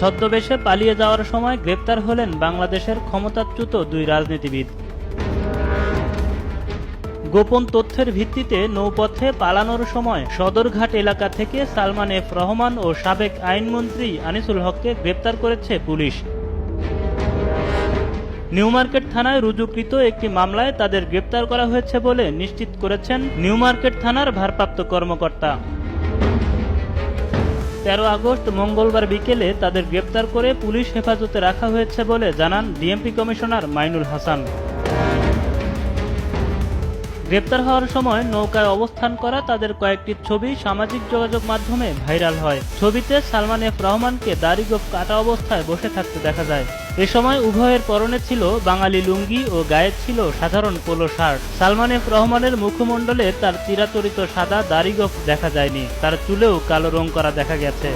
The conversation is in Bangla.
ছদ্মবেশে পালিয়ে যাওয়ার সময় গ্রেপ্তার হলেন বাংলাদেশের ক্ষমতাচ্যুত দুই রাজনীতিবিদ। গোপন তথ্যের ভিত্তিতে নৌপথে পালানোর সময় সদরঘাট এলাকা থেকে সালমান এফ রহমান ও সাবেক আইনমন্ত্রী আনিসুল হককে গ্রেপ্তার করেছে পুলিশ। নিউমার্কেট থানায় রুজুকৃত একটি মামলায় তাদের গ্রেপ্তার করা হয়েছে বলে নিশ্চিত করেছেন নিউমার্কেট থানার ভারপ্রাপ্ত কর্মকর্তা। তেরো আগস্ট মঙ্গলবার বিকেলে তাদের গ্রেপ্তার করে পুলিশ হেফাজতে রাখা হয়েছে বলে জানান ডিএমপি কমিশনার মাইনুল হাসান। গ্রেপ্তার হওয়ার সময় নৌকায় অবস্থান করা তাদের কয়েকটি ছবি সামাজিক যোগাযোগ মাধ্যমে ভাইরাল হয়। ছবিতে সালমান এফ রহমানকে দাড়িগোফ কাটা অবস্থায় বসে থাকতে দেখা যায়। এ সময় উভয়ের পরনে ছিল বাঙালি লুঙ্গি ও গায়ে ছিল সাধারণ পোলো শার্ট। সালমান এফ রহমানের মুখমণ্ডলে তার চিরাচরিত সাদা দাড়িগোফ দেখা যায়নি। তার চুলেও কালো রং করা দেখা গেছে।